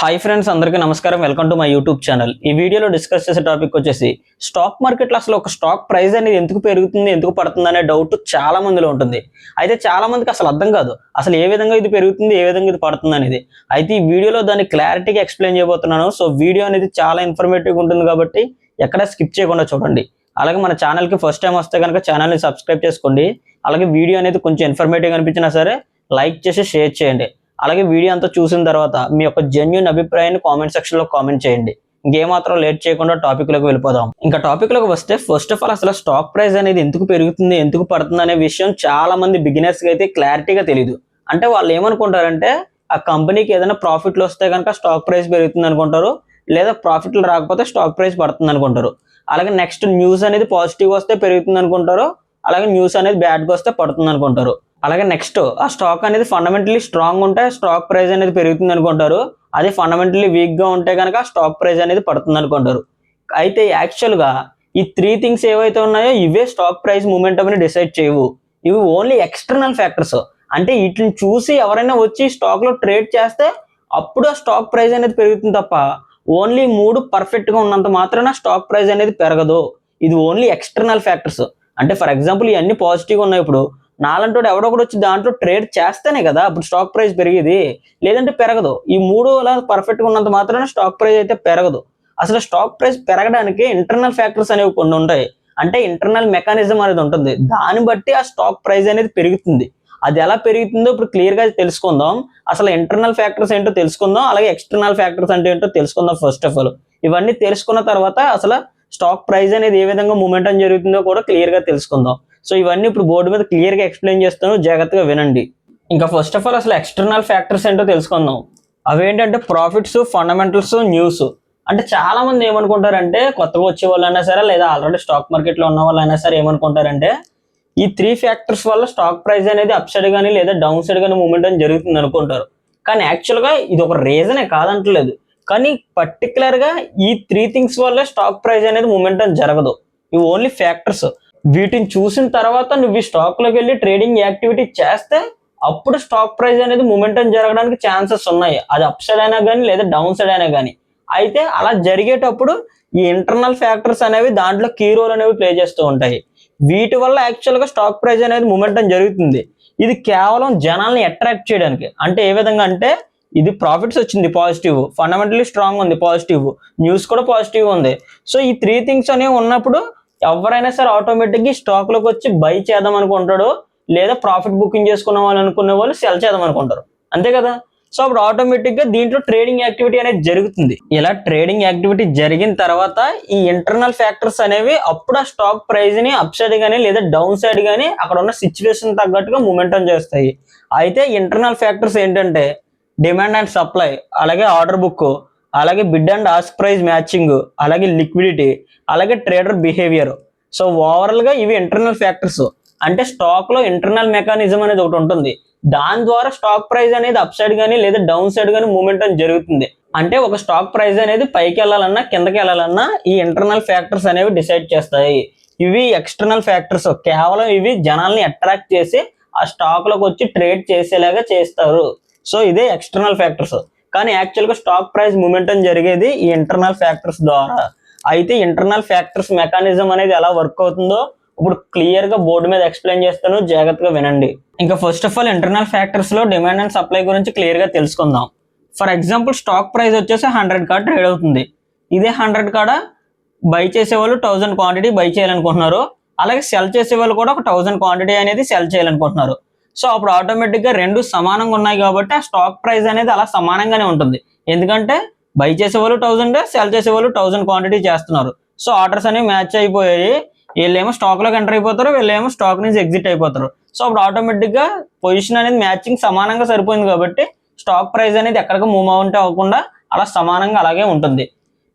Hi friends అందరికీ నమస్కారం. Welcome to my YouTube channel ఈ వీడియోలో డిస్కస్ చేసే టాపిక్ వచ్చేసి స్టాక్ మార్కెట్లో అసలు ఒక స్టాక్ ప్రైస్ అనేది ఎందుకు పెరుగుతుంది ఎందుకు పడుతుంది అనే డౌట్ చాలా మందిలో ఉంటుంది. అయితే చాలా మందికి అసలు అర్థం కాదు అసలు ఏ విధంగా ఇది పెరుగుతుంది ఏ విధంగా ఇది పడుతుంది అనేది. అయితే ఈ వీడియోలో దాన్ని క్లారిటీగా ఎక్స్ప్లెయిన్ చేయబోతున్నాను. సో వీడియో అనేది చాలా ఇన్ఫర్మేటివ్గా ఉంటుంది కాబట్టి ఎక్కడ స్కిప్ చేయకుండా చూడండి. అలాగే మన ఛానల్కి ఫస్ట్ టైం వస్తే కనుక ఛానల్ని సబ్స్క్రైబ్ చేసుకోండి. అలాగే వీడియో అనేది కొంచెం ఇన్ఫర్మేటివ్ అనిపించినా సరే లైక్ చేసి షేర్ చేయండి. అలాగే వీడియో అంతా చూసిన తర్వాత మీ యొక్క జెన్యున్ అభిప్రాయాన్ని కామెంట్ సెక్షన్లో కామెంట్ చేయండి. ఇంకేమాత్రం లేట్ చేయకుండా టాపిక్లోకి వెళ్ళిపోదాం. ఇంకా టాపిక్లోకి వస్తే ఫస్ట్ ఆఫ్ ఆల్ అసలు స్టాక్ ప్రైస్ అనేది ఎందుకు పెరుగుతుంది ఎందుకు పడుతుంది అనే విషయం చాలా మంది బిగినర్స్కి అయితే క్లారిటీగా తెలియదు అంటే వాళ్ళు ఏమనుకుంటారంటే ఆ కంపెనీకి ఏదైనా ప్రాఫిట్లు వస్తే కనుక స్టాక్ ప్రైస్ పెరుగుతుంది అనుకుంటారు లేదా ప్రాఫిట్లు రాకపోతే స్టాక్ ప్రైస్ పడుతుంది అనుకుంటారు. అలాగే నెక్స్ట్ న్యూస్ అనేది పాజిటివ్ వస్తే పెరుగుతుంది అనుకుంటారు అలాగే న్యూస్ అనేది బ్యాడ్గా వస్తే పడుతుంది అనుకుంటారు. అలాగే నెక్స్ట్ ఆ స్టాక్ అనేది ఫండమెంటలీ స్ట్రాంగ్ ఉంటే స్టాక్ ప్రైస్ అనేది పెరుగుతుంది అనుకుంటారు. అదే ఫండమెంటలీ వీక్గా ఉంటే కనుక స్టాక్ ప్రైస్ అనేది పడుతుంది అనుకుంటారు. అయితే యాక్చువల్గా ఈ త్రీ థింగ్స్ ఏవైతే ఉన్నాయో ఇవే స్టాక్ ప్రైస్ మూమెంట్ అని డిసైడ్ చేయవు. ఇవి ఓన్లీ ఎక్స్టర్నల్ ఫ్యాక్టర్స్ అంటే వీటిని చూసి ఎవరైనా వచ్చి స్టాక్లో ట్రేడ్ చేస్తే అప్పుడు ఆ స్టాక్ ప్రైస్ అనేది పెరుగుతుంది తప్ప ఓన్లీ మూడు పర్ఫెక్ట్గా ఉన్నంత మాత్రాన స్టాక్ ప్రైస్ అనేది పెరగదు. ఇది ఓన్లీ ఎక్స్టర్నల్ ఫ్యాక్టర్స్ అంటే ఫర్ ఎగ్జాంపుల్ ఇవన్నీ పాజిటివ్గా ఉన్నాయి ఇప్పుడు. నాలంటోడు ఎవడో ఒకటి వచ్చి దాంట్లో ట్రేడ్ చేస్తేనే కదా అప్పుడు స్టాక్ ప్రైస్ పెరిగేది. లేదంటే పెరగదు. ఈ మూడు అలా పర్ఫెక్ట్గా ఉన్నంత మాత్రమే స్టాక్ ప్రైస్ అయితే పెరగదు. అసలు స్టాక్ ప్రైస్ పెరగడానికి ఇంటర్నల్ ఫ్యాక్టర్స్ అనేవి కొన్ని ఉంటాయి. అంటే ఇంటర్నల్ మెకానిజం అనేది ఉంటుంది. దాన్ని బట్టి ఆ స్టాక్ ప్రైస్ అనేది పెరుగుతుంది. అది ఎలా పెరుగుతుందో ఇప్పుడు క్లియర్గా తెలుసుకుందాం. అసలు ఇంటర్నల్ ఫ్యాక్టర్స్ ఏంటో తెలుసుకుందాం. అలాగే ఎక్స్టర్నల్ ఫ్యాక్టర్స్ అంటే ఏంటో తెలుసుకుందాం ఫస్ట్ ఆఫ్ ఆల్ ఇవన్నీ తెలుసుకున్న తర్వాత అసలు స్టాక్ ప్రైస్ అనేది ఏ విధంగా మూమెంటం జరుగుతుందో కూడా క్లియర్గా తెలుసుకుందాం. సో ఇవన్నీ ఇప్పుడు బోర్డు మీద క్లియర్గా ఎక్స్ప్లెయిన్ చేస్తాను జాగ్రత్తగా వినండి. ఇంకా ఫస్ట్ ఆఫ్ ఆల్ అసలు ఎక్స్టర్నల్ ఫ్యాక్టర్స్ ఏంటో తెలుసుకుందాం. అవేంటంటే ప్రాఫిట్స్ ఫండమెంటల్స్ న్యూస్ అంటే చాలా మంది ఏమనుకుంటారంటే కొత్తగా వచ్చే వాళ్ళైనా సరే లేదా ఆల్రెడీ స్టాక్ మార్కెట్లో ఉన్న వాళ్ళైనా సరే ఏమనుకుంటారంటే ఈ త్రీ ఫ్యాక్టర్స్ వల్ల స్టాక్ ప్రైస్ అనేది అప్ సైడ్ కానీ లేదా డౌన్ సైడ్ కానీ మూమెంట్ అని జరుగుతుంది అనుకుంటారు. కానీ యాక్చువల్గా ఇది ఒక రీజనే కాదంటలేదు. కానీ పర్టికులర్గా ఈ త్రీ థింగ్స్ వల్ల స్టాక్ ప్రైస్ అనేది మూమెంట్ అని జరగదు. ఇవి ఓన్లీ ఫ్యాక్టర్స్ వీటిని చూసిన తర్వాత నువ్వు ఈ స్టాక్లోకి వెళ్ళి ట్రేడింగ్ యాక్టివిటీ చేస్తే అప్పుడు స్టాక్ ప్రైస్ అనేది మూమెంటం జరగడానికి ఛాన్సెస్ ఉన్నాయి. అది అప్ సైడ్ అయినా కానీ లేదా డౌన్ సైడ్ అయినా కానీ అయితే అలా జరిగేటప్పుడు ఈ ఇంటర్నల్ ఫ్యాక్టర్స్ అనేవి దాంట్లో కీ రోల్ అనేవి ప్లే చేస్తూ ఉంటాయి. వీటి వల్ల యాక్చువల్గా స్టాక్ ప్రైస్ అనేది మూమెంటం జరుగుతుంది. ఇది కేవలం జనాల్ని అట్రాక్ట్ చేయడానికి. అంటే ఏ విధంగా అంటే ఇది ప్రాఫిట్స్ వచ్చింది పాజిటివ్ ఫండమెంటలీ స్ట్రాంగ్ ఉంది పాజిటివ్ న్యూస్ కూడా పాజిటివ్ ఉంది. సో ఈ త్రీ థింగ్స్ అనేవి ఉన్నప్పుడు ఎవరైనా సరే ఆటోమేటిక్గా స్టాక్లోకి వచ్చి బై చేద్దాం అనుకుంటాడు లేదా ప్రాఫిట్ బుకింగ్ చేసుకున్న వాళ్ళు అనుకునే వాళ్ళు సెల్ చేద్దాం అనుకుంటారు. అంతే కదా? సో అప్పుడు ఆటోమేటిక్గా దీంట్లో ట్రేడింగ్ యాక్టివిటీ అనేది జరుగుతుంది. ఇలా ట్రేడింగ్ యాక్టివిటీ జరిగిన తర్వాత ఈ ఇంటర్నల్ ఫ్యాక్టర్స్ అనేవి అప్పుడు ఆ స్టాక్ ప్రైస్ని అప్ సైడ్ కానీ లేదా డౌన్ సైడ్ కానీ అక్కడ ఉన్న సిచ్యువేషన్ తగ్గట్టుగా మూమెంటం చేస్తాయి. అయితే ఇంటర్నల్ ఫ్యాక్టర్స్ ఏంటంటే డిమాండ్ అండ్ సప్లై అలాగే ఆర్డర్ బుక్ అలాగే bid and ask price matching అలాగే లిక్విడిటీ అలాగే ట్రేడర్ బిహేవియర్ సో ఓవరాల్గా ఇవి ఇంటర్నల్ ఫ్యాక్టర్స్ అంటే స్టాక్లో ఇంటర్నల్ మెకానిజం అనేది ఒకటి ఉంటుంది. దాని ద్వారా స్టాక్ ప్రైస్ అనేది అప్ సైడ్ కానీ లేదా డౌన్ సైడ్ కానీ మూమెంట్ అని జరుగుతుంది. అంటే ఒక స్టాక్ ప్రైస్ అనేది పైకి వెళ్ళాలన్నా కిందకి వెళ్ళాలన్నా ఈ ఇంటర్నల్ ఫ్యాక్టర్స్ అనేవి డిసైడ్ చేస్తాయి. ఇవి ఎక్స్టర్నల్ ఫ్యాక్టర్స్ కేవలం ఇవి జనాల్ని అట్రాక్ట్ చేసి ఆ స్టాక్లోకి వచ్చి ట్రేడ్ చేసేలాగా చేస్తారు. సో ఇదే ఎక్స్టర్నల్ ఫ్యాక్టర్స్ కానీ యాక్చువల్గా స్టాక్ ప్రైస్ మూమెంటం జరిగేది ఈ ఇంటర్నల్ ఫ్యాక్టర్స్ ద్వారా. అయితే ఇంటర్నల్ ఫ్యాక్టర్స్ మెకానిజం అనేది ఎలా వర్క్ అవుతుందో ఇప్పుడు క్లియర్గా బోర్డు మీద ఎక్స్ప్లెయిన్ చేస్తాను జాగ్రత్తగా వినండి. ఇంకా ఫస్ట్ ఆఫ్ ఆల్ ఇంటర్నల్ ఫ్యాక్టర్స్లో డిమాండ్ అండ్ సప్లై గురించి క్లియర్గా తెలుసుకుందాం. ఫర్ ఎగ్జాంపుల్ స్టాక్ ప్రైస్ వచ్చేసి హండ్రెడ్ కార్డ్ ట్రేడ్ అవుతుంది. ఇదే హండ్రెడ్ కాడ? బై చేసే వాళ్ళు థౌసండ్ క్వాంటిటీ బై చేయాలనుకుంటున్నారు. అలాగే సెల్ చేసే వాళ్ళు కూడా ఒక థౌసండ్ క్వాంటిటీ అనేది సెల్ చేయాలనుకుంటున్నారు. సో అప్పుడు ఆటోమేటిక్గా రెండు సమానంగా ఉన్నాయి కాబట్టి ఆ స్టాక్ ప్రైస్ అనేది అలా సమానంగానే ఉంటుంది. ఎందుకంటే బై చేసే వాళ్ళు థౌసండ్ సెల్ చేసే వాళ్ళు థౌసండ్ క్వాంటిటీ చేస్తున్నారు. సో ఆర్డర్స్ అనేవి మ్యాచ్ అయిపోయాయి. వీళ్ళేమో స్టాక్లోకి ఎంటర్ అయిపోతారు వీళ్ళేమో స్టాక్ నుంచి ఎగ్జిట్ అయిపోతారు. సో అప్పుడు ఆటోమేటిక్గా పొజిషన్ అనేది మ్యాచింగ్ సమానంగా సరిపోయింది కాబట్టి స్టాక్ ప్రైస్ అనేది ఎక్కడికి మూవ్ అవుంటే అవ్వకుండా అలా సమానంగా అలాగే ఉంటుంది.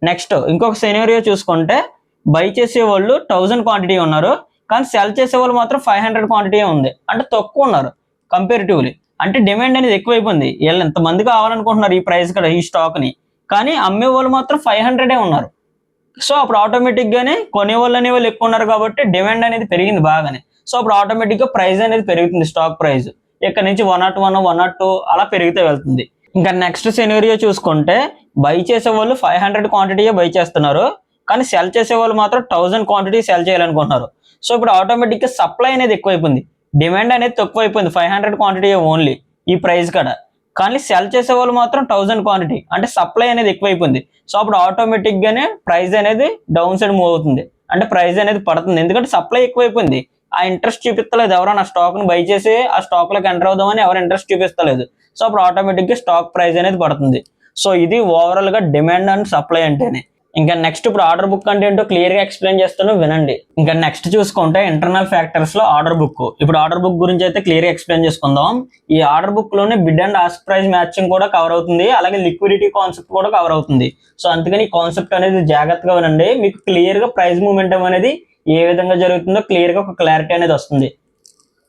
నెక్స్ట్ ఇంకొక సెనేరియో చూసుకుంటే బై చేసే వాళ్ళు థౌసండ్ క్వాంటిటీ ఉన్నారు. కానీ సెల్ చేసే వాళ్ళు మాత్రం ఫైవ్ హండ్రెడ్ క్వాంటిటీ ఉంది. అంటే తక్కువ ఉన్నారు కంపేరిటివ్లీ అంటే డిమాండ్ అనేది ఎక్కువైపోయింది. వీళ్ళు ఎంతమంది కావాలనుకుంటున్నారు ఈ ప్రైస్ కదా ఈ స్టాక్ని. కానీ అమ్మే వాళ్ళు మాత్రం ఫైవ్ హండ్రెడే ఉన్నారు. సో అప్పుడు ఆటోమేటిక్ గానే కొనే అనే వాళ్ళు ఎక్కువ ఉన్నారు కాబట్టి డిమాండ్ అనేది పెరిగింది బాగానే. సో అప్పుడు ఆటోమేటిక్గా ప్రైస్ అనేది పెరుగుతుంది స్టాక్ ప్రైస్ ఇక్కడ నుంచి one nought one one nought two అలా పెరిగితే వెళ్తుంది. ఇంకా నెక్స్ట్ సెనీరియో చూసుకుంటే బై చేసే వాళ్ళు ఫైవ్ హండ్రెడ్ క్వాంటిటీయే బై చేస్తున్నారు. కానీ సెల్ చేసే వాళ్ళు మాత్రం థౌసండ్ క్వాంటిటీ సెల్ చేయాలనుకుంటున్నారు. సో ఇప్పుడు ఆటోమేటిక్గా సప్లై అనేది ఎక్కువైపోయింది. డిమాండ్ అనేది తక్కువైపోయింది. ఫైవ్ హండ్రెడ్ క్వాంటిటీ ఓన్లీ ఈ ప్రైస్ కాడ. కానీ సెల్ చేసే వాళ్ళు మాత్రం థౌసండ్ క్వాంటిటీ అంటే సప్లై అనేది ఎక్కువైపోయింది. సో అప్పుడు ఆటోమేటిక్గానే ప్రైస్ అనేది డౌన్ సైడ్ మూవ్ అవుతుంది. అంటే ప్రైస్ అనేది పడుతుంది. ఎందుకంటే సప్లై ఎక్కువైపోయింది. ఆ ఇంట్రెస్ట్ చూపిస్తలేదు ఎవరైనా. స్టాక్ని బై చేసి ఆ స్టాక్లోకి ఎంటర్ అవుదామని ఎవరు ఇంట్రెస్ట్ చూపిస్తలేదు. సో అప్పుడు ఆటోమేటిక్గా స్టాక్ ప్రైస్ అనేది పడుతుంది. సో ఇది ఓవరాల్గా డిమాండ్ అండ్ సప్లై అంటేనే. ఇంకా నెక్స్ట్ ఇప్పుడు ఆర్డర్ బుక్ అంటే ఏంటో క్లియర్గా ఎక్స్ప్లెయిన్ చేస్తాను వినండి. ఇంకా నెక్స్ట్ చూసుకుంటే ఇంటర్నల్ ఫ్యాక్టర్స్లో ఆర్డర్ బుక్ ఇప్పుడు ఆర్డర్ బుక్ గురించి అయితే క్లియర్గా ఎక్స్ప్లెయిన్ చేసుకుందాం. ఈ order బుక్లోనే bid and ask price matching కూడా కవర్ అవుతుంది అలాగే లిక్విడిటీ కాన్సెప్ట్ కూడా కవర్ అవుతుంది. సో అందుకని ఈ కాన్సెప్ట్ అనేది జాగ్రత్తగా వినండి. మీకు క్లియర్గా ప్రైస్ మూమెంటం అనేది ఏ విధంగా జరుగుతుందో క్లియర్గా ఒక క్లారిటీ అనేది వస్తుంది.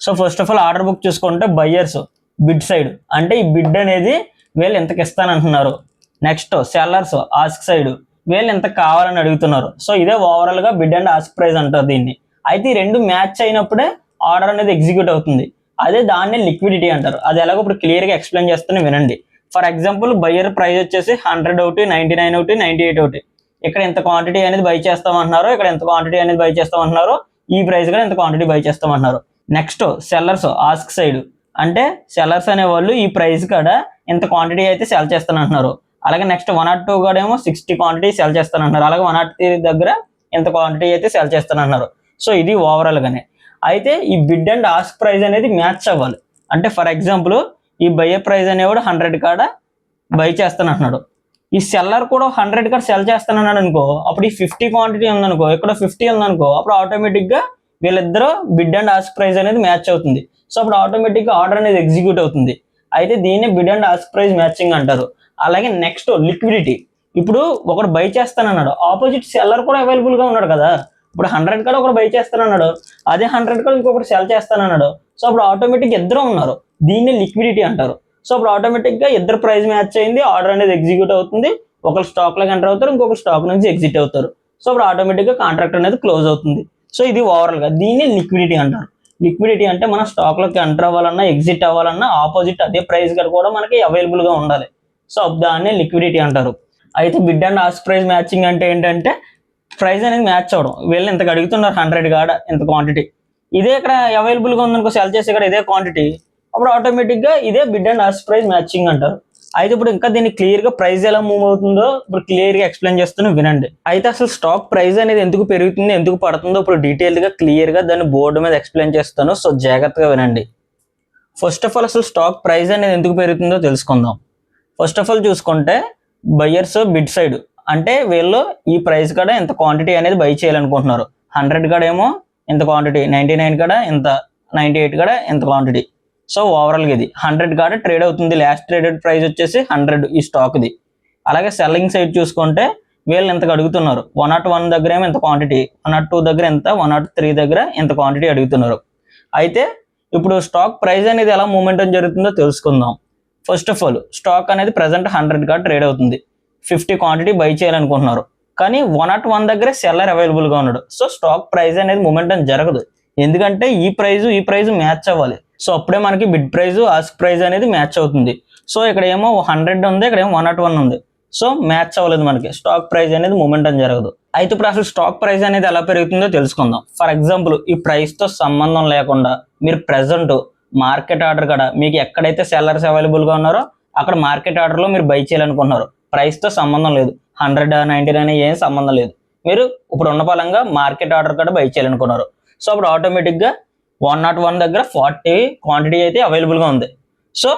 So first of all order book చూసుకుంటే బయ్యర్స్ బిడ్ సైడ్ అంటే ఈ బిడ్ అనేది వీళ్ళు ఎంతకి ఇస్తానంటున్నారు నెక్స్ట్ సెల్లర్స్ ఆస్క్ సైడ్ వీళ్ళు ఎంత కావాలని అడుగుతున్నారు. సో ఇదే ఓవరాల్గా బిడ్ అండ్ ఆస్క్ ప్రైస్ అంటారు దీన్ని. అయితే ఈ రెండు మ్యాచ్ అయినప్పుడే ఆర్డర్ అనేది ఎగ్జిక్యూట్ అవుతుంది. అదే దాన్ని లిక్విడిటీ అంటారు. అది ఎలాగో ఇప్పుడు క్లియర్గా ఎక్స్ప్లెయిన్ చేస్తూనే వినండి. ఫర్ ఎగ్జాంపుల్ బయ్యర్ ప్రైస్ వచ్చేసి హండ్రెడ్ ఒకటి నైంటీ నైన్ ఒకటి నైంటీ ఎయిట్ ఒకటి. ఇక్కడ ఎంత క్వాంటిటీ అనేది బై చేస్తామంటున్నారు ఇక్కడ ఎంత క్వాంటిటీ అనేది బై చేస్తామంటున్నారు ఈ ప్రైస్ కూడా ఎంత క్వాంటిటీ బై చేస్తామంటున్నారు. నెక్స్ట్ సెల్లర్స్ ఆస్క్ సైడ్ అంటే సెల్లర్స్ అనేవాళ్ళు ఈ ప్రైస్ కాడ ఎంత క్వాంటిటీ అయితే సెల్ చేస్తానంటున్నారు. అలాగే నెక్స్ట్ వన్ నాట్ టూ కూడా ఏమో సిక్స్టీ క్వాంటిటీ సెల్ చేస్తానంటున్నారు అలాగే వన్ నాట్ త్రీ దగ్గర ఎంత క్వాంటిటీ అయితే సెల్ చేస్తానంటున్నారు సో ఇది ఓవరాల్ గానే. అయితే ఈ బిడ్ అండ్ ఆస్క్ ప్రైస్ అనేది మ్యాచ్ అవ్వాలి. అంటే ఫర్ ఎగ్జాంపుల్ ఈ బయ్యే ప్రైస్ అనేవాడు హండ్రెడ్ కాడ బై చేస్తానంటున్నాడు ఈ సెల్లర్ కూడా హండ్రెడ్ కాడ సెల్ చేస్తానన్నాడు అనుకో అప్పుడు ఈ ఫిఫ్టీ క్వాంటిటీ ఉందనుకో ఇక్కడ ఫిఫ్టీ ఉందనుకో అప్పుడు ఆటోమేటిక్గా వీళ్ళిద్దరూ బిడ్ అండ్ ఆస్క్ ప్రైస్ అనేది మ్యాచ్ అవుతుంది. సో అప్పుడు ఆటోమేటిక్గా ఆర్డర్ అనేది ఎగ్జిక్యూట్ అవుతుంది. అయితే దీన్ని bid and ask price matching అంటారు. అలాగే నెక్స్ట్ లిక్విడిటీ ఇప్పుడు ఒకడు బై చేస్తానన్నాడు. ఆపోజిట్ సెల్లర్ కూడా అవైలబుల్గా ఉన్నాడు కదా. ఇప్పుడు హండ్రెడ్ కాడ ఒకడు బై చేస్తానన్నాడు. అదే హండ్రెడ్ కాడ ఇంకొకటి సెల్ చేస్తానన్నాడు. సో అప్పుడు ఆటోమేటిక్ ఇద్దరు ఉన్నారు. దీన్ని లిక్విడిటీ అంటారు. సో అప్పుడు ఆటోమేటిక్గా ఇద్దరు ప్రైస్ మ్యాచ్ అయింది. ఆర్డర్ అనేది ఎగ్జిక్యూట్ అవుతుంది. ఒకరు స్టాక్లోకి ఎంటర్ అవుతారు. ఇంకొకరు స్టాక్ నుంచి ఎగ్జిట్ అవుతారు. సో అప్పుడు ఆటోమేటిక్గా కాంట్రాక్ట్ అనేది క్లోజ్ అవుతుంది. సో ఇది ఓవరాల్గా దీన్ని లిక్విడిటీ అంటారు. లిక్విడిటీ అంటే మన స్టాక్లోకి ఎంటర్ అవ్వాలన్నా ఎగ్జిట్ అవ్వాలన్నా ఆపోజిట్ అదే ప్రైస్ కూడా మనకి అవైలబుల్గా ఉండాలి. సో దాన్ని లిక్విడిటీ అంటారు. అయితే bid and ask price matching అంటే ఏంటంటే ప్రైస్ అనేది మ్యాచ్ అవడం వీళ్ళు ఇంతకు అడుగుతున్నారు హండ్రెడ్ కాడ ఇంత క్వాంటిటీ ఇదే ఇక్కడ అవైలబుల్గా ఉందనుకో సెల్ చేసే ఇక్కడ ఇదే క్వాంటిటీ అప్పుడు ఆటోమేటిక్గా ఇదే bid and ask price matching అంటారు. అయితే ఇప్పుడు ఇంకా దీన్ని క్లియర్గా ప్రైస్ ఎలా మూవ్ అవుతుందో ఇప్పుడు క్లియర్గా ఎక్స్ప్లెయిన్ చేస్తున్నా వినండి. అయితే అసలు స్టాక్ ప్రైస్ అనేది ఎందుకు పెరుగుతుంది ఎందుకు పడుతుందో ఇప్పుడు డీటెయిల్గా క్లియర్గా దాన్ని బోర్డు మీద ఎక్స్ప్లెయిన్ చేస్తాను. సో జాగ్రత్తగా వినండి. ఫస్ట్ ఆఫ్ ఆల్ అసలు స్టాక్ ప్రైస్ అనేది ఎందుకు పెరుగుతుందో తెలుసుకుందాం. ఫస్ట్ ఆఫ్ ఆల్ చూసుకుంటే బయ్యర్స్ బిడ్ సైడ్ అంటే వీళ్ళు ఈ ప్రైస్ కాడ ఇంత క్వాంటిటీ అనేది బై చేయాలనుకుంటున్నారు. హండ్రెడ్ కాడ ఏమో ఇంత క్వాంటిటీ నైంటీ నైన్ కాడ ఇంత నైన్టీ ఎయిట్ కాడ ఇంత క్వాంటిటీ సో ఓవరాల్గా ఇది. హండ్రెడ్ కాడ ట్రేడ్ అవుతుంది. లాస్ట్ ట్రేడెడ్ ప్రైస్ వచ్చేసి హండ్రెడ్ ఈ స్టాక్ది అలాగే సెల్లింగ్ సైడ్ చూసుకుంటే వీళ్ళు ఇంతకు అడుగుతున్నారు. వన్ నాట్ వన్ దగ్గర ఏమో ఇంత క్వాంటిటీ వన్ నాట్ టూ దగ్గర ఎంత వన్ నాట్ త్రీ దగ్గర ఇంత క్వాంటిటీ oh అడుగుతున్నారు. అయితే ఇప్పుడు స్టాక్ ప్రైస్ అనేది ఎలా మూమెంట్ జరుగుతుందో తెలుసుకుందాం. ఫస్ట్ ఆఫ్ ఆల్ స్టాక్ అనేది ప్రజెంట్ హండ్రెడ్గా ట్రేడ్ అవుతుంది. ఫిఫ్టీ క్వాంటిటీ బై చేయాలనుకుంటున్నారు. కానీ వన్ నాట్ వన్ దగ్గరే సెల్లర్ అవైలబుల్గా ఉన్నాడు. సో స్టాక్ ప్రైస్ అనేది మూమెంటం జరగదు. ఎందుకంటే ఈ ప్రైజు ఈ ప్రైజు మ్యాచ్ అవ్వాలి. సో అప్పుడే మనకి బిడ్ ప్రైజు ఆస్క్ ప్రైజ్ అనేది మ్యాచ్ అవుతుంది. సో ఇక్కడ ఏమో హండ్రెడ్ ఉంది ఇక్కడ ఏమో వన్ నాట్ వన్ ఉంది. సో మ్యాచ్ అవ్వలేదు మనకి. స్టాక్ ప్రైస్ అనేది మూమెంటం జరగదు. అయితే ఇప్పుడు అసలు స్టాక్ ప్రైస్ అనేది ఎలా పెరుగుతుందో తెలుసుకుందాం. ఫర్ ఎగ్జాంపుల్ ఈ ప్రైస్తో సంబంధం లేకుండా మీరు ప్రెసెంట్ మార్కెట్ ఆర్డర్ కాడ మీకు ఎక్కడైతే సెల్లర్స్ అవైలబుల్గా ఉన్నారో అక్కడ మార్కెట్ ఆర్డర్లో మీరు బై చేయాలనుకుంటున్నారు. ప్రైస్తో సంబంధం లేదు. హండ్రెడ్ నైంటీ నైన్ ఏం సంబంధం లేదు. మీరు ఇప్పుడు ఉన్న పలంగా మార్కెట్ ఆర్డర్ కాడ బై చేయాలనుకున్నారు సో అప్పుడు ఆటోమేటిక్గా వన్ నాట్ వన్ దగ్గర ఫార్టీ క్వాంటిటీ అయితే అవైలబుల్గా ఉంది. సో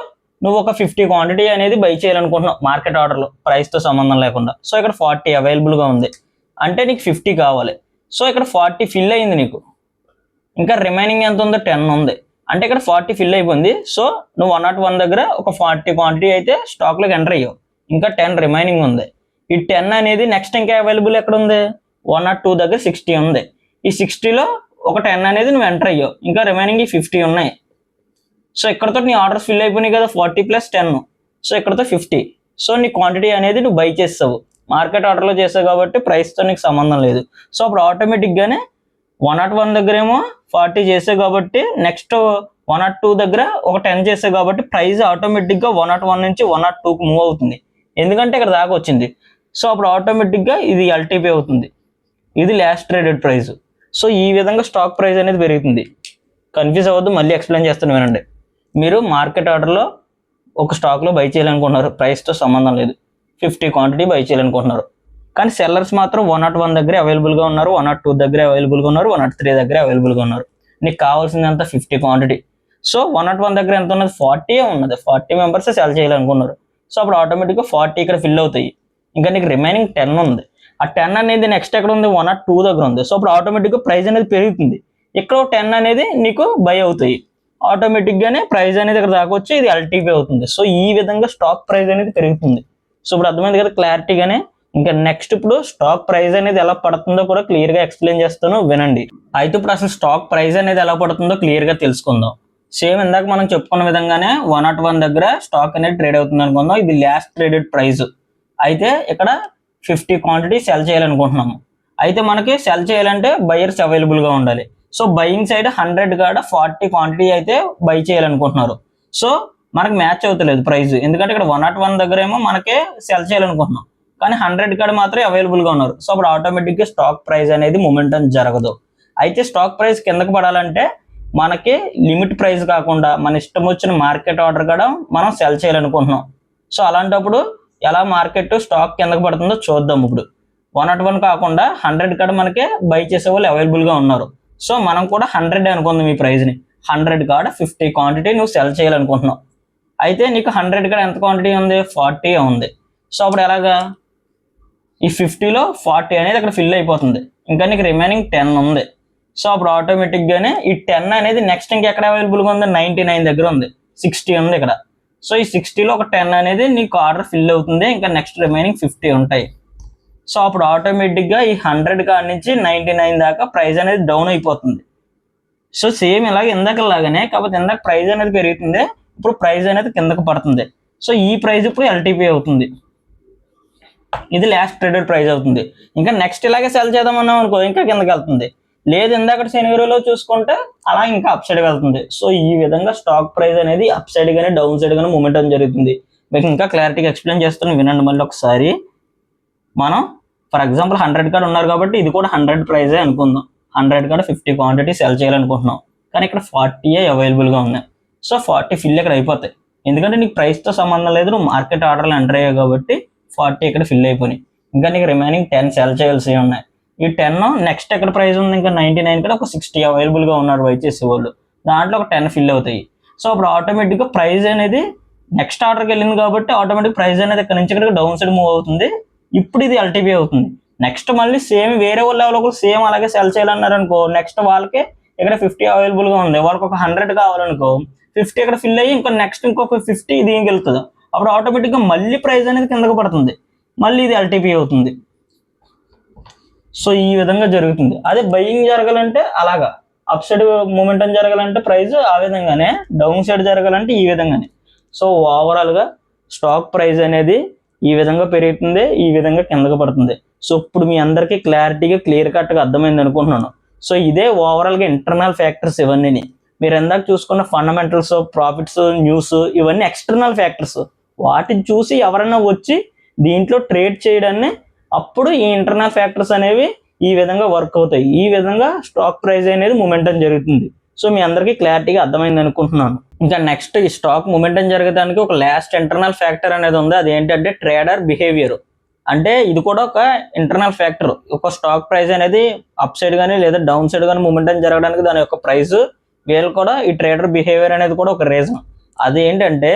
నువ్వు ఒక ఫిఫ్టీ క్వాంటిటీ అనేది బై చేయాలనుకుంటున్నావు మార్కెట్ ఆర్డర్లో ప్రైస్తో సంబంధం లేకుండా. సో ఇక్కడ ఫార్టీ అవైలబుల్గా ఉంది. అంటే నీకు ఫిఫ్టీ కావాలి. సో ఇక్కడ ఫార్టీ ఫిల్ అయింది నీకు. ఇంకా రిమైనింగ్ ఎంత ఉందో టెన్ ఉంది. అంటే ఇక్కడ ఫార్టీ ఫిల్ అయిపోయింది. సో నువ్వు వన్ నాట్ వన్ దగ్గర ఒక ఫార్టీ క్వాంటిటీ అయితే స్టాక్లోకి ఎంటర్ అయ్యావు. ఇంకా టెన్ రిమైనింగ్ ఉంది. ఈ టెన్ అనేది నెక్స్ట్ ఇంకా అవైలబుల్ ఎక్కడ ఉంది? వన్ నాట్ టూ దగ్గర సిక్స్టీ ఉంది. ఈ సిక్స్టీలో ఒక టెన్ అనేది నువ్వు ఎంటర్ అయ్యావు. ఇంకా రిమైనింగ్ ఈ ఫిఫ్టీ ఉన్నాయి. సో ఇక్కడతో నీ ఆర్డర్స్ ఫిల్ అయిపోయినాయి కదా ఫార్టీ ప్లస్ టెన్ సో ఇక్కడతో ఫిఫ్టీ సో నీ క్వాంటిటీ అనేది నువ్వు బై చేస్తావు. మార్కెట్ ఆర్డర్లో చేసావు కాబట్టి ప్రైస్తో నీకు సంబంధం లేదు. సో అప్పుడు ఆటోమేటిక్గానే వన్ నాట్ వన్ దగ్గర ఏమో ఫార్టీ చేసావు కాబట్టి నెక్స్ట్ వన్ నాట్ టూ దగ్గర ఒక టెన్ చేసావు కాబట్టి ప్రైస్ ఆటోమేటిక్గా వన్ నాట్ వన్ నుంచి వన్ నాట్ టూకి మూవ్ అవుతుంది. ఎందుకంటే ఇక్కడ దాకా వచ్చింది. సో అప్పుడు ఆటోమేటిక్గా ఇది ఎల్టీపీ అవుతుంది. ఇది లాస్ట్ ట్రేడెడ్ ప్రైస్ సో ఈ విధంగా స్టాక్ ప్రైస్ అనేది పెరుగుతుంది. కన్ఫ్యూజ్ అవ్వద్దు మళ్ళీ ఎక్స్ప్లెయిన్ చేస్తాను వినండి. మీరు మార్కెట్ ఆర్డర్లో ఒక స్టాక్లో బై చేయాలనుకుంటున్నారు. ప్రైస్తో సంబంధం లేదు. ఫిఫ్టీ క్వాంటిటీ బై చేయాలనుకుంటున్నారు. కానీ సెల్లర్స్ మాత్రం వన్ నాట్ వన్ దగ్గర అవైలబుల్గా ఉన్నారు వన్ నాట్ టూ దగ్గర అవైలబుల్గా ఉన్నారు వన్ నాట్ త్రీ దగ్గర అవైలబుల్గా ఉన్నారు. నీకు కావాల్సింది అంత fifty quantity so one nought one దగ్గర ఎంత ఉన్నది? ఫార్టీ ఉన్నది. ఫార్టీ మెంబర్స్ సెల్ చేయాలనుకున్నారు. సో అప్పుడు ఆటోమేటిక్గా ఫార్టీ ఇక్కడ ఫిల్ అవుతాయి. ఇంకా నీకు రిమైనింగ్ టెన్ ఉంది. ఆ టెన్ అనేది నెక్స్ట్ ఎక్కడ ఉంది? వన్ నాట్ టూ దగ్గర ఉంది. సో అప్పుడు ఆటోమేటిక్గా ప్రైస్ అనేది పెరుగుతుంది. ఇక్కడ టెన్ అనేది నీకు బై అవుతాయి. ఆటోమేటిక్గానే ప్రైస్ అనేది ఇక్కడ దాకా వచ్చి ఇది ఎల్టీపీ అవుతుంది. సో ఈ విధంగా స్టాక్ ప్రైస్ అనేది పెరుగుతుంది. సో ఇప్పుడు అర్థమైంది కదా క్లారిటీగానే ఇంకా నెక్స్ట్ ఇప్పుడు స్టాక్ ప్రైస్ అనేది ఎలా పడుతుందో కూడా క్లియర్గా ఎక్స్ప్లెయిన్ చేస్తాను వినండి. అయితే ఇప్పుడు అసలు స్టాక్ ప్రైస్ అనేది ఎలా పడుతుందో క్లియర్గా తెలుసుకుందాం. సేమ్ ఇందాక మనం చెప్పుకున్న విధంగానే వన్ నాట్ వన్ దగ్గర స్టాక్ అనేది ట్రేడ్ అవుతుంది అనుకుందాం. ఇది లాస్ట్ ట్రేడెడ్ ప్రైస్ అయితే ఇక్కడ ఫిఫ్టీ క్వాంటిటీ సెల్ చేయాలనుకుంటున్నాము. అయితే మనకి సెల్ చేయాలంటే బయర్స్ అవైలబుల్గా ఉండాలి. సో బయింగ్ సైడ్ హండ్రెడ్ కాడ ఫార్టీ క్వాంటిటీ అయితే బై చేయాలనుకుంటున్నారు. సో మనకి మ్యాచ్ అవుతలేదు ప్రైస్ ఎందుకంటే ఇక్కడ వన్ నాట్ oh వన్ దగ్గర ఏమో మనకి సెల్ చేయాలనుకుంటున్నాం. కానీ హండ్రెడ్ కాడ మాత్రమే అవైలబుల్గా ఉన్నారు. సో అప్పుడు ఆటోమేటిక్గా స్టాక్ ప్రైస్ అనేది మూమెంటం జరగదు. అయితే స్టాక్ ప్రైస్ కిందకు పడాలంటే మనకి లిమిట్ ప్రైస్ కాకుండా మన ఇష్టం వచ్చిన మార్కెట్ ఆర్డర్ కూడా మనం సెల్ చేయాలనుకుంటున్నాం. సో అలాంటప్పుడు ఎలా మార్కెట్ స్టాక్ కిందకు పడుతుందో చూద్దాం ఇప్పుడు. వన్ నాట్ వన్ కాకుండా హండ్రెడ్ కాడ మనకి బై చేసే వాళ్ళు అవైలబుల్గా ఉన్నారు. సో మనం కూడా హండ్రెడ్ అనుకుందాం ఈ ప్రైస్ని హండ్రెడ్ కాడ ఫిఫ్టీ క్వాంటిటీ నువ్వు సెల్ చేయాలనుకుంటున్నావు. అయితే నీకు హండ్రెడ్ కాడ ఎంత క్వాంటిటీ ఉంది? ఫార్టీ ఉంది. సో అప్పుడు ఎలాగా? ఈ ఫిఫ్టీలో ఫార్టీ అనేది అక్కడ ఫిల్ అయిపోతుంది. ఇంకా నీకు రిమైనింగ్ టెన్ ఉంది. సో అప్పుడు ఆటోమేటిక్గానే ఈ టెన్ అనేది నెక్స్ట్ ఇంకెక్కడ అవైలబుల్గా ఉంది? నైంటీ నైన్ దగ్గర ఉంది. సిక్స్టీ ఉంది ఇక్కడ. సో ఈ సిక్స్టీలో ఒక టెన్ అనేది నీకు ఆర్డర్ ఫిల్ అవుతుంది. ఇంకా నెక్స్ట్ రిమైనింగ్ ఫిఫ్టీ ఉంటాయి. సో అప్పుడు ఆటోమేటిక్గా ఈ హండ్రెడ్ కాడి నుంచి నైంటీ నైన్ దాకా ప్రైస్ అనేది డౌన్ అయిపోతుంది. సో సేమ్ ఇలాగ ఇందాకలాగానే కాకపోతే ఇందాక ప్రైస్ అనేది పెరుగుతుంది. ఇప్పుడు ప్రైస్ అనేది కిందకు పడుతుంది. సో ఈ ప్రైస్ ఇప్పుడు ఎల్టీపీ అవుతుంది. ఇది లాస్ట్ ట్రేడెడ్ ప్రైస్ అవుతుంది. ఇంకా నెక్స్ట్ ఇలాగే సెల్ చేద్దామన్నాం అనుకో ఇంకా కిందకి వెళ్తుంది. లేదు ఇందాక శనివారంలో చూసుకుంటే అలా ఇంకా అప్ సైడ్ వెళ్తుంది. సో ఈ విధంగా స్టాక్ ప్రైస్ అనేది అప్ సైడ్ కానీ డౌన్ సైడ్ కానీ మూమెంట్ అని జరుగుతుంది. మీకు ఇంకా క్లారిటీగా ఎక్స్ప్లెయిన్ చేస్తాను వినండి మళ్ళీ ఒకసారి. మనం ఫర్ ఎగ్జాంపుల్ హండ్రెడ్ కార్డ్ ఉన్నారు కాబట్టి ఇది కూడా హండ్రెడ్ ప్రైజే అనుకుందాం. హండ్రెడ్ కార్డ్ ఫిఫ్టీ క్వాంటిటీ సెల్ చేయాలనుకుంటున్నాం. కానీ ఇక్కడ ఫార్టీయే అవైలబుల్గా ఉన్నాయి. సో ఫార్టీ ఫిల్ ఇక్కడ అయిపోతాయి. ఎందుకంటే నీకు ప్రైస్తో సంబంధం లేదు మార్కెట్ ఆర్డర్లు ఎంటర్ అయ్యాయి కాబట్టి ఫార్టీ ఇక్కడ ఫిల్ అయిపోయినాయి. ఇంకా నీకు రిమైనింగ్ టెన్ సెల్ చేయాల్సి ఉన్నాయి. ఈ టెన్ నెక్స్ట్ ఎక్కడ ప్రైస్ ఉంది? ఇంకా నైంటీ నైన్ కూడా ఒక సిక్స్టీ అవైలబుల్గా ఉన్నారు వైచేసి వాళ్ళు. దాంట్లో ఒక టెన్ ఫిల్ అవుతాయి. సో అప్పుడు ఆటోమేటిక్గా ప్రైస్ అనేది నెక్స్ట్ ఆర్డర్కి వెళ్ళింది కాబట్టి ఆటోమేటిక్ ప్రైస్ అనేది ఇక్కడ నుంచి ఇక్కడ డౌన్ సైడ్ మూవ్ అవుతుంది. ఇప్పుడు ఇది ఎల్టీపీ అవుతుంది. నెక్స్ట్ మళ్ళీ సేమ్ వేరే వాళ్ళ లెవెల్ సేమ్ అలాగే సెల్ చేయాలన్నారు అనుకో నెక్స్ట్ వాళ్ళకి ఇక్కడ ఫిఫ్టీ అవైలబుల్గా ఉంది. వాళ్ళకి ఒక హండ్రెడ్ కావాలనుకో ఫిఫ్టీ ఇక్కడ ఫిల్ అయ్యి ఇంకా నెక్స్ట్ ఇంకొక ఫిఫ్టీ దీనికి వెళ్తుంది. అప్పుడు ఆటోమేటిక్గా మళ్ళీ ప్రైస్ అనేది కిందకు పడుతుంది. మళ్ళీ ఇది ఎల్టీపీ అవుతుంది. సో ఈ విధంగా జరుగుతుంది. అదే బయింగ్ జరగాలంటే అలాగా. అప్ సైడ్ మూమెంటం జరగాలంటే ప్రైస్ ఆ విధంగానే డౌన్ సైడ్ జరగాలంటే ఈ విధంగానే. సో ఓవరాల్గా స్టాక్ ప్రైస్ అనేది ఈ విధంగా పెరుగుతుంది ఈ విధంగా కిందకు పడుతుంది. సో ఇప్పుడు మీ అందరికీ క్లారిటీగా క్లియర్ కట్గా అర్థమైంది అనుకుంటున్నాను. సో ఇదే ఓవరాల్గా ఇంటర్నల్ ఫ్యాక్టర్స్ ఇవన్నీ మీరు ఎందాక చూసుకున్న ఫండమెంటల్స్ ప్రాఫిట్స్ న్యూస్ ఇవన్నీ ఎక్స్టర్నల్ ఫ్యాక్టర్స్ వాటిని చూసి ఎవరైనా వచ్చి దీంట్లో ట్రేడ్ చేయడాన్ని అప్పుడు ఈ ఇంటర్నల్ ఫ్యాక్టర్స్ అనేవి ఈ విధంగా వర్క్ అవుతాయి. ఈ విధంగా స్టాక్ ప్రైస్ అనేది మూమెంటం జరుగుతుంది. సో మీ అందరికీ క్లారిటీగా అర్థమైంది అనుకుంటున్నాను. ఇంకా నెక్స్ట్ ఈ స్టాక్ మూమెంటం జరగడానికి ఒక లాస్ట్ ఇంటర్నల్ ఫ్యాక్టర్ అనేది ఉంది. అది ట్రేడర్ బిహేవియర్ అంటే ఇది కూడా ఒక ఇంటర్నల్ ఫ్యాక్టర్ ఒక స్టాక్ ప్రైస్ అనేది అప్ సైడ్ కానీ లేదా డౌన్ సైడ్ కానీ మూమెంటం జరగడానికి దాని యొక్క ప్రైస్ వీళ్ళు కూడా ఈ ట్రేడర్ బిహేవియర్ అనేది కూడా ఒక రీజన్ అది ఏంటంటే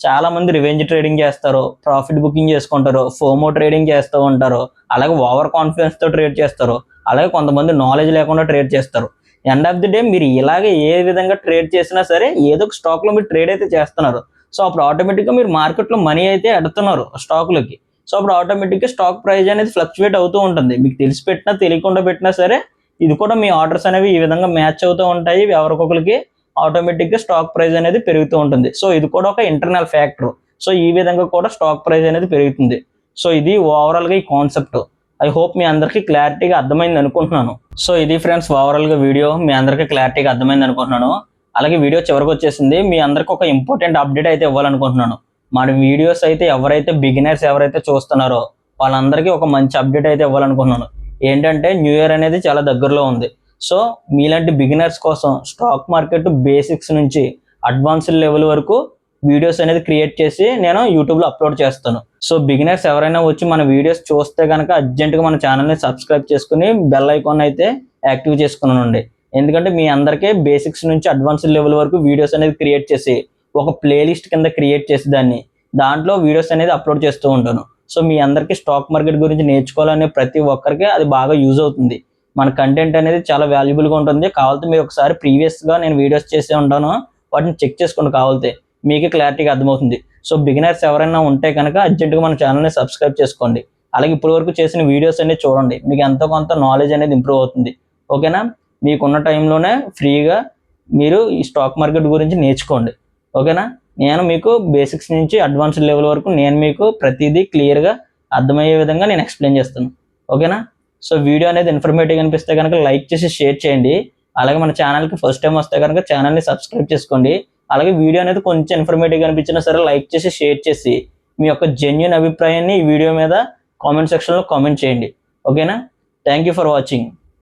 చాలా మంది రివెంజ్ ట్రేడింగ్ చేస్తారు ప్రాఫిట్ బుకింగ్ చేసుకుంటారు ఫోమో ట్రేడింగ్ చేస్తూ ఉంటారు అలాగే ఓవర్ కాన్ఫిడెన్స్తో ట్రేడ్ చేస్తారు అలాగే కొంతమంది నాలెడ్జ్ లేకుండా ట్రేడ్ చేస్తారు. ఎండ్ ఆఫ్ ది డే మీరు ఇలాగే ఏ విధంగా ట్రేడ్ చేసినా సరే ఏదో ఒక స్టాక్లో మీరు ట్రేడ్ అయితే చేస్తున్నారు. సో అప్పుడు ఆటోమేటిక్గా మీరు మార్కెట్లో మనీ అయితే ఎడుతున్నారు స్టాక్లోకి. సో అప్పుడు ఆటోమేటిక్గా స్టాక్ ప్రైస్ అనేది ఫ్లక్చువేట్ అవుతూ ఉంటుంది. మీకు తెలిసి పెట్టినా తెలియకుండా పెట్టినా సరే ఇది కూడా మీ ఆర్డర్స్ అనేవి ఈ విధంగా మ్యాచ్ అవుతూ ఉంటాయి. ఎవరికొకరికి ఆటోమేటిక్గా స్టాక్ ప్రైస్ అనేది పెరుగుతూ ఉంటుంది. సో ఇది కూడా ఒక ఇంటర్నల్ ఫ్యాక్టర్. సో ఈ విధంగా కూడా స్టాక్ ప్రైస్ అనేది పెరుగుతుంది. సో ఇది ఓవరాల్గా ఈ కాన్సెప్ట్. ఐ హోప్ మీ అందరికీ క్లారిటీగా అర్థమైంది అనుకుంటున్నాను. సో ఇది ఫ్రెండ్స్ ఓవరాల్గా వీడియో. మీ అందరికీ క్లారిటీగా అర్థమైంది అనుకుంటున్నాను. అలాగే వీడియో చివరికి వచ్చేసింది. మీ అందరికి ఒక ఇంపార్టెంట్ అప్డేట్ అయితే ఇవ్వాలనుకుంటున్నాను. మన వీడియోస్ అయితే ఎవరైతే బిగినర్స్ ఎవరైతే చూస్తున్నారో వాళ్ళందరికీ ఒక మంచి అప్డేట్ అయితే ఇవ్వాలనుకుంటున్నాను. ఏంటంటే న్యూ ఇయర్ అనేది చాలా దగ్గరలో ఉంది. సో మీలాంటి బిగినర్స్ కోసం స్టాక్ మార్కెట్ బేసిక్స్ నుంచి అడ్వాన్స్డ్ లెవెల్ వరకు వీడియోస్ అనేది క్రియేట్ చేసి నేను యూట్యూబ్లో అప్లోడ్ చేస్తాను. సో బిగినర్స్ ఎవరైనా వచ్చి మన వీడియోస్ చూస్తే కనుక అర్జెంటుగా మన ఛానల్ని సబ్స్క్రైబ్ చేసుకుని బెల్ ఐకాన్ అయితే యాక్టివ్ చేసుకుని ఉండండి ఎందుకంటే మీ అందరికీ బేసిక్స్ నుంచి అడ్వాన్స్డ్ లెవెల్ వరకు వీడియోస్ అనేది క్రియేట్ చేసి ఒక ప్లేలిస్ట్ కింద క్రియేట్ చేసి దాన్ని దాంట్లో వీడియోస్ అనేది అప్లోడ్ చేస్తూ ఉంటాను. సో మీ అందరికీ స్టాక్ మార్కెట్ గురించి నేర్చుకోవాలనే ప్రతి ఒక్కరికి అది బాగా యూజ్ అవుతుంది. మన కంటెంట్ అనేది చాలా వాల్యుబుల్గా ఉంటుంది. కావాలంటే మీరు ఒకసారి ప్రీవియస్గా నేను వీడియోస్ చేసే ఉంటాను. వాటిని చెక్ చేసుకోండి కావాలితే. మీకు క్లారిటీగా అర్థమవుతుంది. సో బిగినర్స్ ఎవరైనా ఉంటే కనుక అర్జెంటుగా మన ఛానల్ని సబ్స్క్రైబ్ చేసుకోండి. అలాగే ఇప్పటి వరకు చేసిన వీడియోస్ అన్ని చూడండి. మీకు ఎంతో కొంత నాలెడ్జ్ అనేది ఇంప్రూవ్ అవుతుంది. ఓకేనా మీకున్న టైంలోనే ఫ్రీగా మీరు ఈ స్టాక్ మార్కెట్ గురించి నేర్చుకోండి. ఓకేనా నేను మీకు బేసిక్స్ నుంచి అడ్వాన్స్డ్ లెవెల్ వరకు నేను మీకు ప్రతిదీ క్లియర్గా అర్థమయ్యే విధంగా నేను ఎక్స్ప్లెయిన్ చేస్తాను. ఓకేనా? సో వీడియో అనేది ఇన్ఫర్మేటివ్ అనిపిస్తే కనుక లైక్ చేసి షేర్ చేయండి. అలాగే మన ఛానల్కి ఫస్ట్ టైం వస్తే కనుక ఛానల్ని సబ్స్క్రైబ్ చేసుకోండి. అలాగే వీడియో అనేది కొంచెం ఇన్ఫర్మేటివ్గా అనిపించినా సరే లైక్ చేసి షేర్ చేసి మీ యొక్క జెన్యున్ అభిప్రాయాన్ని ఈ వీడియో మీద కామెంట్ సెక్షన్లో కామెంట్ చేయండి. ఓకేనా? Thank you for watching